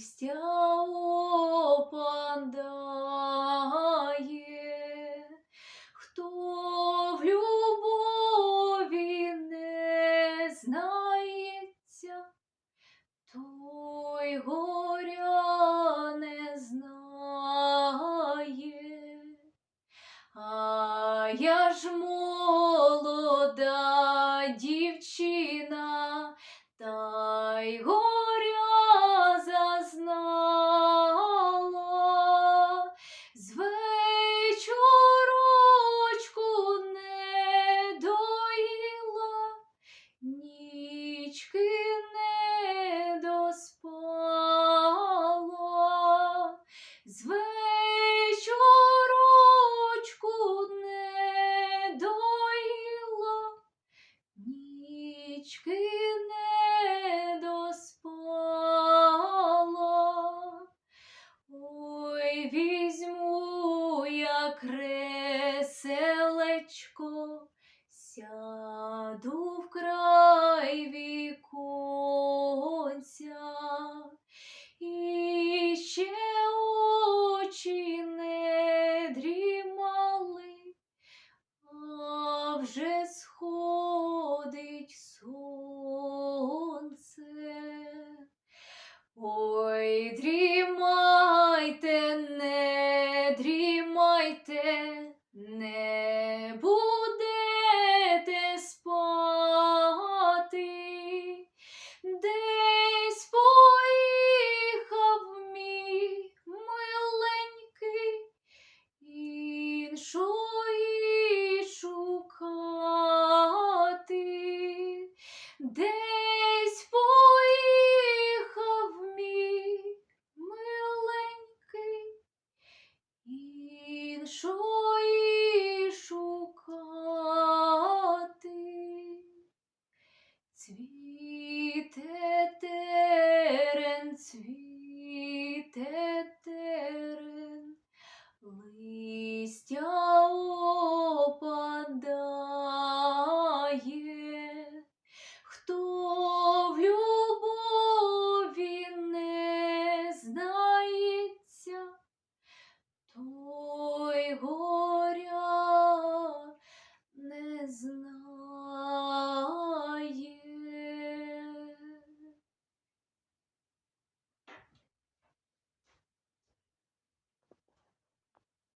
листя опадає, хто в любові не знається, той горя не знає. А я ж молода дівчина, нічки не доспала. Ой, візьму я креселечко, сяду не будете спати, десь поїхав мій миленький, іншої шукати, десь Цвіте терен, цвіте терен, листя опадає, хто в любові не знається, той горя не знає.